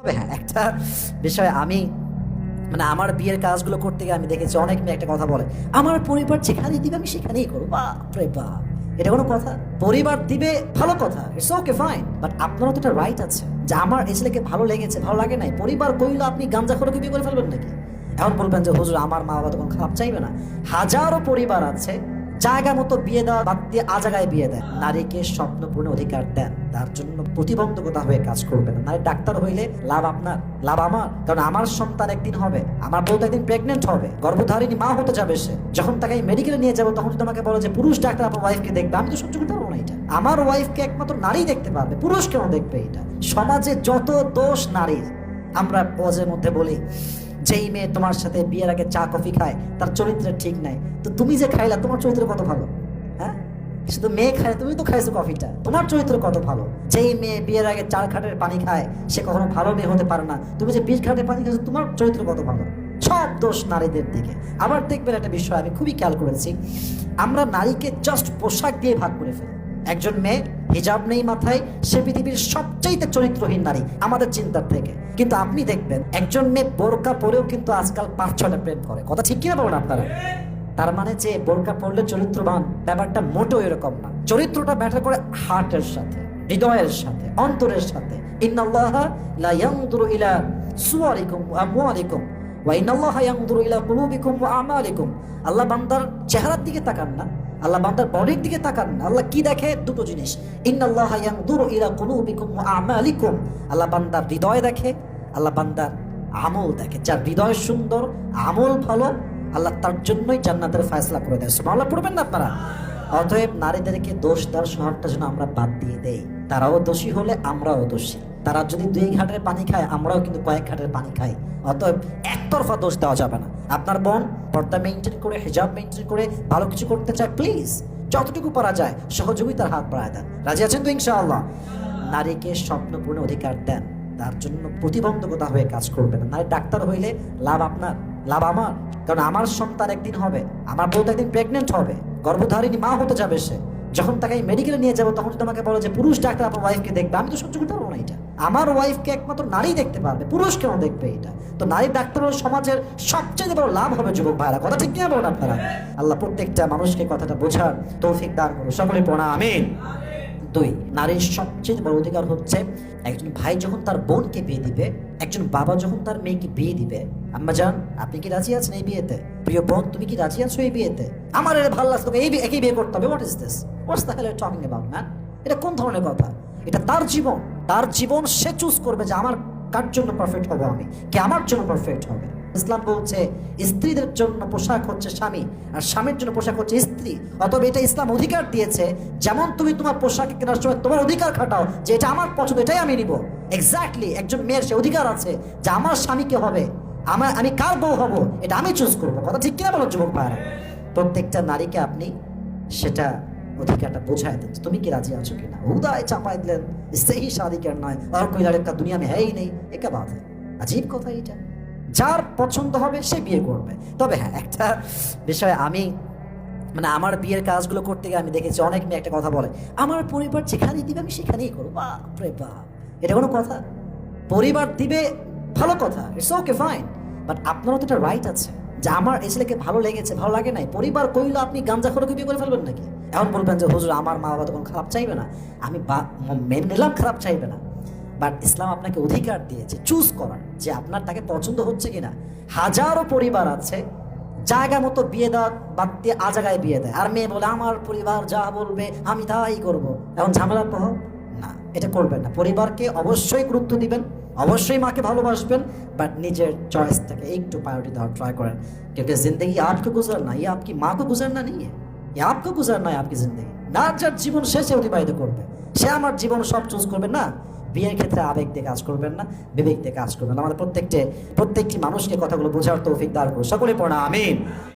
তবে হ্যাঁ একটা বিষয়, আমি মানে আমার বিয়ের কাজগুলো করতে গিয়ে আমি দেখেছি, অনেক মেয়ে একটা কথা বলে, আমার পরিবার যেখানেই দিবে, আমি সেখানেই করব। বাপ এটা কোনো কথা? পরিবার দিবে, ভালো কথা ইটস ওকে ফাইন বাট আপনারও তো একটা রাইট আছে, যে আমার এই ছেলেকে ভালো লেগেছে, ভালো লাগে নাই, পরিবার কইলো আপনি গাঞ্জা করে বিয়ে করে ফেলবেন নাকি? এখন বলবেন যে, হুজুর, আমার মা বাবা তখন খারাপ চাইবে না। হাজারো পরিবার আছে জায়গা মতো বিয়ে দেওয়া বাদ দিয়ে আ জায়গায় বিয়ে দেন নারীকে স্বপ্নপূর্ণ অধিকার দেন। তার জন্য প্রতিবন্ধকতা হয়ে কাজ করবেন না। নারী ডাক্তার হইলে লাভ আপনার, লাভ আমার। কারণ আমার সন্তান একদিন হবে, আমার বউ একদিন প্রেগনেন্ট হবে। গর্ভধারিণী মা হতে যাবে সে। যখন তাকে মেডিকেলে নিয়ে যাব, তখন তোমাকে বলো যে, পুরুষ ডাক্তার, আপনার ওয়াইফকে দেখবে। আমি তো সহ্য করতে পারব না এটা। আমার ওয়াইফকে একমাত্র নারী দেখতে পারবে। পুরুষ কেন দেখবে এটা? সমাজে যত দোষ নারীর, আমরা ওয়াজের মধ্যে বলি যেই মেয়ে তোমার সাথে বিয়ের আগে চা, কফি খায়, তার চরিত্র ঠিক নাই। তো তুমি যে খাইলা, তোমার চরিত্র কত ভালো? হ্যাঁ? শুধু মেয়ে খায়, তুমি তো খাইছো কফিটা। তোমার চরিত্র কত ভালো? যেই মেয়ে বিয়ের আগে চার খাটের পানি খায়, সে কখনো ভালো মেয়ে হতে পারে না। তুমি যে বিশ খাটের পানি খাইছো, তোমার চরিত্র কত ভালো? সব দোষ নারীদের দিকে। আবার দেখবেন একটা বিষয়, আমি খুবই খেয়াল করেছি। আমরা নারীকে জাস্ট পোশাক দিয়ে ভাগ করে ফেলি। একজন মেয়ে, হিজাব নেই মাথায়, সে পৃথিবীর সবচাইতে চরিত্রহীন নারী, আমাদের চিন্তার থেকে। কিন্তু আপনি দেখবেন, একজন মেয়ে বোরকা পরেও কিন্তু আজকাল পাঁচ ছটা প্রেম করে। কথা ঠিক কিনা বলুন আপনারা? তার মানে যে বোরকা পড়লে চরিত্রবান, ব্যাপারটা মোটেও এরকম না। চরিত্রটা ব্যাটার করে হার্টের সাথে, হৃদয়ের সাথে, অন্তরের সাথে। লা ওয়া ওয়া ওয়া আল্লাহ বান্দার চেহারার দিকে তাকান না। আল্লাহ বান্দার বডির দিকে তাকান। না আল্লাহ কি দেখে? দুটো জিনিস। ইন্নাল্লাহ ইয়ানজুরু ইলা কুলুবিকুম ওয়া আমালিকুম। আল্লাহ বান্দার হৃদয় দেখে, আল্লাহ বান্দার আমল দেখে। যার হৃদয় সুন্দর, আমল ভালো, আল্লাহ তার জন্যই জান্নাতের ফয়সলা করে দেয়। সুবহানাল্লাহ, পড়বেন না আপনারা? অতএব নারীদেরকে দোষ দেওয়ার স্বভাবটা যেন আমরা বাদ দিয়ে দেই। তারাও দোষী হলে আমরাও দোষী। তারা যদি দুই ঘাটের পানি খায়, আমরাও কিন্তু কয়েক ঘাটের পানি খাই। অতএব একতরফা দোষ দেওয়া যাবে না। আপনার বোন পর্দা মেনটেন করে, হিজাব মেনটেন করে, ভালো কিছু করতে চায় প্লিজ যতটুকু পারা যায় সহযোগিতার হাত বাড়ায় দেন। রাজি আছেন তো ইনশাআল্লাহ? নারীকে স্বপ্নপূর্ণ অধিকার দেন। তার জন্য প্রতিবন্ধকতা হয়ে কাজ করবে না। নারী ডাক্তার হইলে লাভ আপনার, লাভ আমার। কারণ আমার সন্তান একদিন হবে, আমার বউ একদিন প্রেগনেন্ট হবে। গর্ভধারিণী মা হতে যাবে সে। যখন তাকে মেডিকেলে নিয়ে যাব, তখন আমাকে বলো যে, পুরুষ ডাক্তার, আপনার ওয়াইফকে দেখবে? আমি তো সহ্য করতে পারব না এটা। আমার ওয়াইফকে একমাত্র নারী দেখতে পারবে। পুরুষ কেন দেখবে এটা? তো নারী ডাক্তার সমাজের সবচেয়ে বড় লাভ হবে যুবক ভাইরা। কথা ঠিক কিনা বলুন আপনারা? আল্লাহ প্রত্যেকটা মানুষকে কথাটা বোঝার তৌফিক দান করুন। সকলে পড়া, আমিন। দুই, নারীর সবচেয়ে বড় অধিকার হচ্ছে একজন ভাই যখন তার বোনকে বিয়ে দিবে, একজন বাবা যখন তার মেয়েকে বিয়ে দিবে। আম্মা জান আপনি কি রাজি আছেন এই বিয়েতে? প্রিয় বোন, তুমি কি রাজি আছো এই বিয়েতে? আমার এটা ভালো লাগছে এই বিয়ে- একই বিয়ে করতে হবে what is this what's the hell talking about man এটা কোন ধরনের কথা? এটা তার জীবন। তার জীবন সে চুজ করবে যে আমার কার জন্য পারফেক্ট হব আমি? কে আমার জন্য পারফেক্ট হবে? ইসলাম বলছে, স্ত্রীদের জন্য পোশাক হচ্ছে স্বামী, আর স্বামীর জন্য পোশাক হচ্ছে স্ত্রী। অতএব এটা ইসলাম অধিকার দিয়েছে, যেমন তুমি তোমার পোশাক কেনার সময় তোমার অধিকার খাটাও, যে এটা আমার পছন্দ, এটাই আমি নিব। এক্স্যাক্টলি একজন মেয়ের সে অধিকার আছে যে আমার স্বামীকে হবে। আমার, আমি কার বউ হব? এটা আমি চুজ করব। কথা ঠিক কিনা বলো যুবক ভাইরা প্রত্যেকটা নারীকে আপনি সেটা অধিকারটা বোঝাই দেন তুমি কি রাজি আছো কিনা? উদয় চাপাই দিলেন, সেই সাদিকার নয়? আর কৈলারের দুনিয়া আমি হ্যাঁই নেই একে বাদে আজীব কথা এটা। যার পছন্দ হবে সে বিয়ে করবে। তবে হ্যাঁ একটা বিষয় আমি মানে আমার বিয়ের কাজগুলো করতে গিয়ে আমি দেখেছি, অনেক মেয়ে একটা কথা বলে, আমার পরিবার যেখানেই দিবে আমি সেখানেই করব। বাপরে বাপ, এটা কোনো কথা? পরিবার দিবে ভালো কথা ইটস ওকে ফাইন বাট আপনারও তো একটা রাইট আছে, যে আমার এই ছেলেকে ভালো লেগেছে, ভালো লাগে নাই। পরিবার কইলো, আপনি গাঞ্জা খরকে বিয়ে করে ফেলবেন নাকি? এখন বলবেন যে, হুজুর, আমার মা বাবা তখন খারাপ চাইবে না। আমি মেনে নিলাম খারাপ চাইবে না। বাট ইসলাম আপনাকে অধিকার দিয়েছে চুজ করার, যে আপনার তাকে পছন্দ হচ্ছে কিনা। হাজারো পরিবার আছে, জায়গা মতো বিয়ে দেওয়া বাদ দিয়ে আ জায়গায় বিয়ে দেয়। আর মেয়ে বলে, আমার পরিবার যা বলবে, আমি তাই করব। এখন ঝামেলার প্রভাব না, এটা করবেন না। পরিবারকে অবশ্যই গুরুত্ব দিবেন। অবশ্যই মাকে ভালোবাসবেন বাট নিজের চয়েসটাকে একটু প্রায়োরিটি দেওয়ার ট্রাই করেন क्योंकि जिंदगी आपको गुजरना ये आपकी माँ को गुजरना नहीं है ये आपको गुजरना है आपकी जिंदगी না যার জীবন শেষে অতিবাহিত করবে সে আমার জীবন সব চুজ করবে না বিয়ের ক্ষেত্রে আবেগ দিয়ে কাজ করবেন না বিবেক দিয়ে কাজ করবেন না। আমাদের প্রত্যেকটি প্রত্যেকটি মানুষকে কথাগুলো বোঝার তৌফিক দার করুন সকলে পড়া আমিন